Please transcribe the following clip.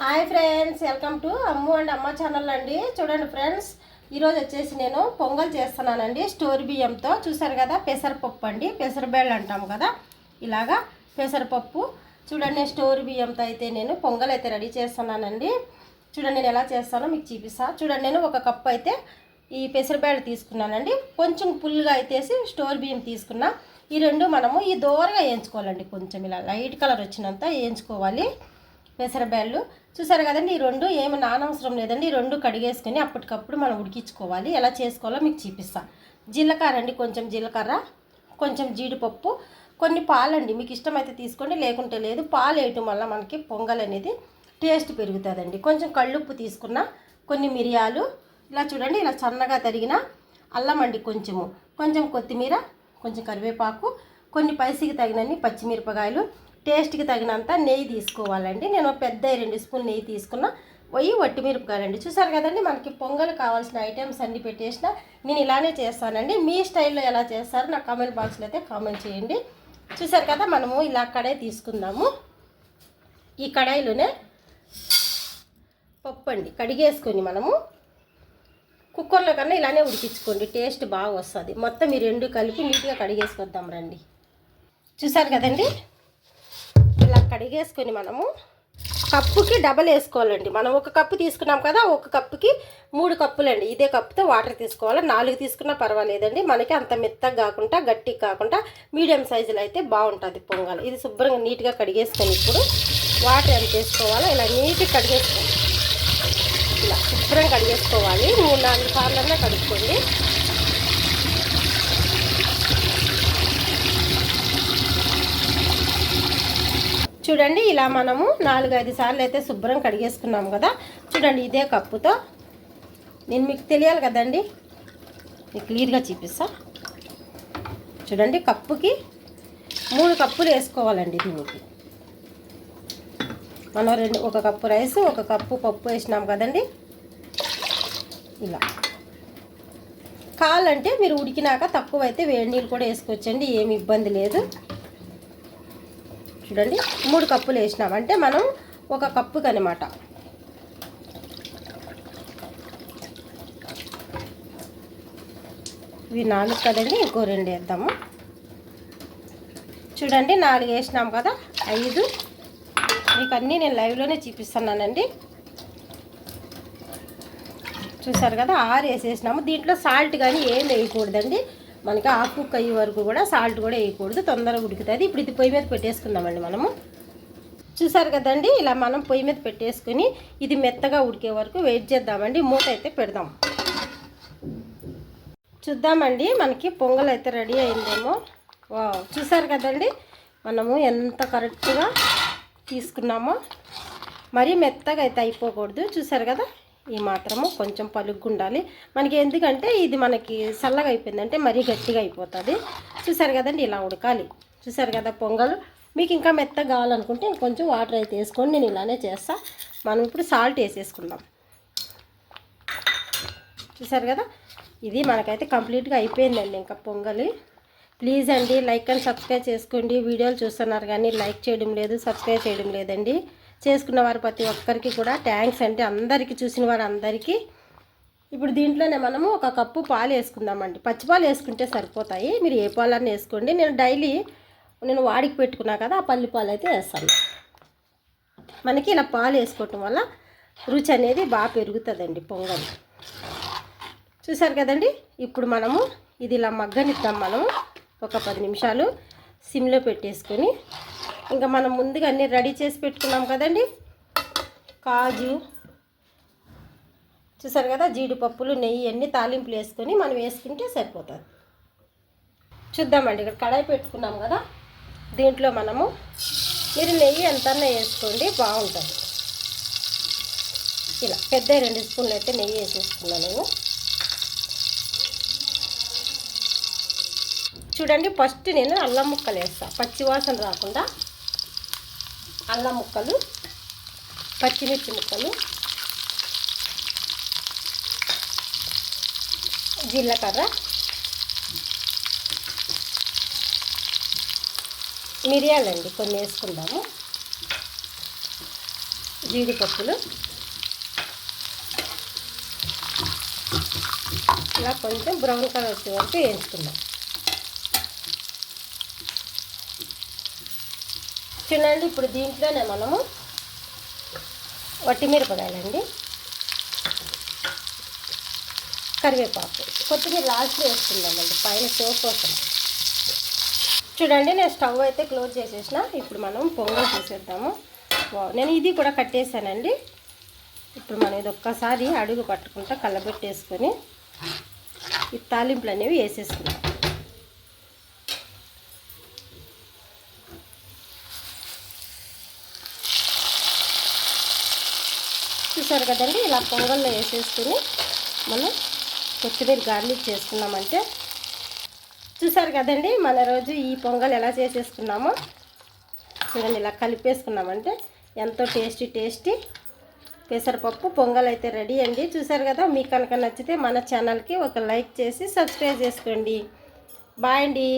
Hi friends welcome to Ammu and Amma channel అండి. చూడండి friends ఈరోజు వచ్చేసి నేను పొంగల్ చేస్తున్నానండి. స్టోర్ బియ్యంతో చూసారు కదా పెసరపప్పు అండి. పెసరబేళ్ళు అంటాము కదా ఇలాగా పెసరపప్పు. చూడండి స్టోర్ బియ్యంతో అయితే నేను పొంగల్ అయితే రెడీ చేస్తున్నానండి. చూడండి నేను ఎలా చేస్తానో మీకు చూపిస్తా. చూడండి నేను ఒక కప్పు అయితే ఈ పెసరబేళ్ళు తీసుకున్నానండి. కొంచెం పుల్లుగా అయితేసి స్టోర్ బియ్యం తీసుకున్నా. ఈ రెండు మనము ఈ దోరగా వేయించుకోవాలండి. కొంచెం ఇలా లైట్ కలర్ వచ్చినంత వేయించుకోవాలి పెసరబేళ్ళు. చూసారు కదండి ఈ రెండు ఏమి నానవసరం లేదండి. ఈ రెండు కడిగేసుకొని అప్పటికప్పుడు మనం ఉడికించుకోవాలి. ఎలా చేసుకోవాలో మీకు చూపిస్తాను జీలకర్ర అండి కొంచెం జీలకర్ర కొంచెం జీడిపప్పు కొన్ని పాలండి. మీకు ఇష్టమైతే తీసుకోండి లేకుంటే లేదు. పాలు వేయటం వల్ల మనకి పొంగల్ అనేది టేస్ట్ పెరుగుతుందండి. కొంచెం కళ్ళుప్పు తీసుకున్న కొన్ని మిరియాలు ఇలా చూడండి ఇలా సన్నగా తరిగిన అల్లం అండి కొంచెము. కొంచెం కొత్తిమీర కొంచెం కరివేపాకు కొన్ని పైసకి తగినన్ని పచ్చిమిరపకాయలు టేస్ట్కి తగినంత నెయ్యి తీసుకోవాలండి. నేను పెద్ద రెండు స్పూన్ నెయ్యి తీసుకున్న. పోయి వట్టి చూసారు కదండి మనకి పొంగల్ కావాల్సిన ఐటమ్స్ అన్ని పెట్టేసిన నేను ఇలానే చేస్తానండి. మీ స్టైల్లో ఎలా చేస్తారు నా కామెంట్ బాక్స్లో అయితే కామెంట్ చేయండి. చూసారు కదా మనము ఇలా కడాయి తీసుకుందాము. ఈ కడాయిలోనే పప్పు అండి కడిగేసుకొని మనము కుక్కర్లో కన్నా ఇలానే ఉడికించుకోండి. టేస్ట్ బాగా వస్తుంది. మొత్తం ఈ రెండు కలిపి నీట్గా కడిగేసుకొద్దాం రండి. చూసారు కదండి? ఇలా కడిగేసుకొని మనము కప్పుకి డబల్ వేసుకోవాలండి. మనం ఒక కప్పు తీసుకున్నాం కదా ఒక కప్పుకి మూడు కప్పులండి. ఇదే కప్పుతో వాటర్ తీసుకోవాలి. నాలుగు తీసుకున్నా పర్వాలేదండి. మనకి అంత మెత్తగా కాకుండా గట్టిగా కాకుండా మీడియం సైజులో అయితే బాగుంటుంది పొంగల్. ఇది శుభ్రంగా నీట్గా కడిగేసుకొని ఇప్పుడు వాటర్ ఎంత వేసుకోవాలో ఇలా నీట్గా కడిగేసుకోవాలి. ఇలా శుభ్రంగా కడిగేసుకోవాలి. మూడు నాలుగు సార్లన్నా కడుక్కోండి. చూడండి ఇలా మనము నాలుగైదు సార్లు అయితే శుభ్రం కడిగేసుకున్నాము కదా. చూడండి ఇదే కప్పుతో. నేను మీకు తెలియాలి కదండి. మీకు క్లియర్గా చూపిస్తా. చూడండి కప్పుకి మూడు కప్పులు వేసుకోవాలండి దీనికి. మనం రెండు ఒక కప్పు రైస్ ఒక కప్పు పప్పు వేసినాం కదండి. ఇలా. కావాలంటే మీరు ఉడికినాక తక్కువ అయితే వేడి నీళ్ళు కూడా వేసుకోవచ్చండి ఏమి ఇబ్బంది లేదు. చూడండి. మూడు కప్పులు వేసినాం. అంటే మనం ఒక కప్పుకి అనమాట ఇవి నాలుగు కదండి ఇంకో రెండు వేద్దాము. చూడండి నాలుగు వేసినాం కదా ఐదు. మీకు అన్నీ నేను లైవ్లోనే చూపిస్తున్నానండి. చూసారు కదా ఆరు వేసేసినాము. దీంట్లో సాల్ట్ కానీ ఏం వేయకూడదండి. మనకి ఆకు కుక్ అయ్యే వరకు కూడా సాల్ట్ కూడా వేయకూడదు తొందరగా ఉడుకుతుంది. ఇప్పుడు ఇది పొయ్యి మీద పెట్టేసుకుందామండి మనము. చూసారు కదండి ఇలా మనం పొయ్యి మీద పెట్టేసుకుని ఇది మెత్తగా ఉడికే వరకు వెయిట్ చేద్దామండి. మూత అయితే పెడదాం. చూద్దామండి మనకి పొంగల్ అయితే రెడీ అయిందేమో. వా చూసారు కదండి మనము ఎంత కరెక్ట్గా తీసుకున్నామో. మరీ మెత్తగా అయితే అయిపోకూడదు. చూసారు కదా? ఈ మాత్రము కొంచెం పలుగ్గుండాలి. మనకి ఎందుకంటే ఇది మనకి చల్లగా అయిపోయిందంటే మరీ గట్టిగా అయిపోతుంది. చూసారు కదండి ఇలా ఉడకాలి. చూసారు కదా పొంగల్? మీకు ఇంకా మెత్తగా కావాలనుకుంటే కొంచెం వాటర్ అయితే వేసుకొని నేను ఇలానే చేస్తా. మనం ఇప్పుడు సాల్ట్ వేసేసుకుందాం. చూసారు కదా? ఇది మనకైతే కంప్లీట్గా అయిపోయిందండి ఇంకా పొంగలి. ప్లీజ్ అండి లైక్ అండ్ సబ్స్క్రైబ్ చేసుకోండి. వీడియోలు చూస్తున్నారు కానీ లైక్ చేయడం లేదు సబ్స్క్రైబ్ చేయడం లేదండి. చేసుకున్న వారు ప్రతి ఒక్కరికి కూడా థ్యాంక్స్ అంటే అందరికీ చూసిన వారు అందరికీ. ఇప్పుడు దీంట్లోనే మనము ఒక కప్పు పాలు వేసుకుందామండి. పచ్చిపాలు వేసుకుంటే సరిపోతాయి. మీరు ఏ పాలన్నా వేసుకోండి. నేను డైలీ నేను వాడికి పెట్టుకున్నా కదా ఆ పల్లి పాలు అయితే వేస్తాను. మనకి ఇలా పాలు వేసుకోవటం వల్ల రుచి అనేది బాగా పెరుగుతుందండి పొంగల్. చూసారు కదండి? ఇప్పుడు మనము ఇది ఇలా మగ్గనిద్దాం మనము. ఒక పది నిమిషాలు సిమ్లో పెట్టేసుకొని ఇంకా మనం ముందుగా అన్నీ రెడీ చేసి పెట్టుకున్నాం కదండి. కాజు చూసారు కదా జీడిపప్పులు నెయ్యి అన్నీ తాలింపులు వేసుకొని మనం వేసుకుంటే సరిపోతుంది. చూద్దామండి ఇక్కడ కడాయి పెట్టుకున్నాం కదా. దీంట్లో మనము మీరు నెయ్యి ఎంతన్నా వేసుకోండి బాగుంటుంది. ఇలా పెద్ద రెండు స్పూన్లు అయితే నెయ్యి వేసేసుకున్నాను నేను. చూడండి ఫస్ట్ నేను అల్లం ముక్కలు వేస్తాను పచ్చివాసన రాకుండా అల్లం ముక్కలు పచ్చిమిర్చి ముక్కలు జీలకర్ర మిరియాలండి కొన్ని వేసుకుందాము. జీడిపప్పులు. ఇలా కొంచెం బ్రౌన్ కలర్ వచ్చే వరకు వేయించుకుందాం చూడండి ఇప్పుడు దీంట్లోనే మనము వట్టిమిరపకాయలండి. కరివేపాకు. కొత్తిమీర లాస్ట్లో వేసుకుందామండి పైన సోప్ కోసం. చూడండి నేను స్టవ్ అయితే క్లోజ్ చేసేసిన ఇప్పుడు మనం పొంగల్ చేసేద్దాము. వావ్, నేను ఇది కూడా కట్టేసానండి ఇప్పుడు మనం ఇది ఒక్కసారి అడుగు పట్టుకుంటా కళ్ళబెట్టేసుకొని ఈ తాలింపులు అనేవి వేసేసుకుందాం. చూసారు కదండి? ఇలా పొంగల్లో వేసేసుకుని మనం కొత్తిమీర గార్లిక్ చేసుకున్నామంటే చూసారు కదండి? మన రోజు ఈ పొంగల్ ఎలా చేసేసుకున్నామో చూడండి ఇలా కలిపేసుకున్నామంటే ఎంతో టేస్టీ టేస్టీ పెసరపప్పు పొంగల్ అయితే రెడీ అండి. చూసారు కదా? మీకు కనుక నచ్చితే మన ఛానల్కి ఒక లైక్ చేసి సబ్స్క్రైబ్ చేసుకోండి. బాయ్ అండి.